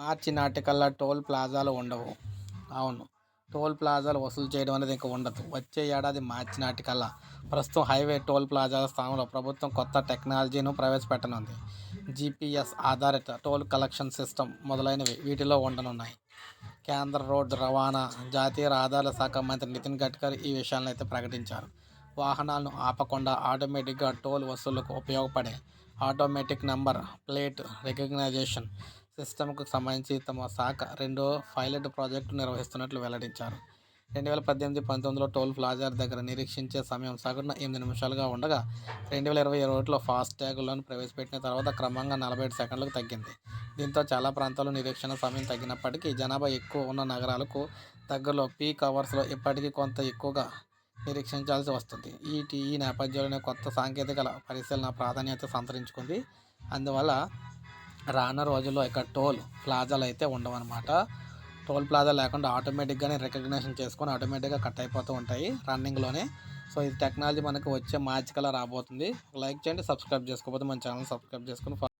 మార్చి నాటికల్లా toll ప్లాజాలు ఉండవు. అవును. Toll ప్లాజాలు వసూలు చేయడం అనేది ఇంకా ఉండదు. వచ్చే ఏడాది మార్చి నాటికల్లా ప్రస్తుతం హైవే టోల్ ప్లాజాల స్థానంలో ప్రభుత్వం కొత్త టెక్నాలజీను ప్రవేశపెట్టనుంది. జీపీఎస్ ఆధారిత టోల్ కలెక్షన్ సిస్టమ్ మొదలైనవి వీటిలో ఉండనున్నాయి. కేంద్ర రోడ్డు రవాణా జాతీయ రహదారుల శాఖ మంత్రి నితిన్ గడ్కరీ ఈ విషయాలను అయితే ప్రకటించారు. వాహనాలను ఆపకుండా ఆటోమేటిక్గా టోల్ వసూళ్ళకు ఉపయోగపడే ఆటోమేటిక్ నంబర్ ప్లేట్ రికగ్నైజేషన్ సిస్టమ్కు సంబంధించి తమ శాఖ రెండో పైలట్ ప్రాజెక్టు నిర్వహిస్తున్నట్లు వెల్లడించారు. రెండు వేల పద్దెనిమిది పంతొమ్మిదిలో టోల్ ప్లాజా దగ్గర నిరీక్షించే సమయం సగటున ఎనిమిది నిమిషాలుగా ఉండగా రెండు వేల ఇరవై ఒకటిలో ఫాస్ట్ ట్యాగులను ప్రవేశపెట్టిన తర్వాత క్రమంగా నలభై ఏడు సెకండ్లకు తగ్గింది. దీంతో చాలా ప్రాంతాల్లో నిరీక్షణ సమయం తగ్గినప్పటికీ జనాభా ఎక్కువ ఉన్న నగరాలకు దగ్గరలో పీక్ అవర్స్లో ఇప్పటికీ కొంత ఎక్కువగా నిరీక్షించాల్సి వస్తుంది. ఈ ఈ నేపథ్యంలోనే కొత్త సాంకేతికల పరిశీలన ప్రాధాన్యత సంతరించుకుంది. అందువల్ల రానున్న రోజుల్లో ఇక టోల్ ప్లాజాలు అయితే ఉండవన్నమాట. టోల్ ప్లాజా లేకుండా ఆటోమేటిక్గానే రికగ్నేషన్ చేసుకొని ఆటోమేటిక్గా కట్ అయిపోతూ ఉంటాయి రన్నింగ్లోనే. సో ఇది టెక్నాలజీ మనకు వచ్చే మార్చి కల్లా రాబోతుంది. లైక్ చేయండి సబ్స్క్రైబ్ చేసుకోకపోతే మన ఛానల్ సబ్స్క్రైబ్ చేసుకొని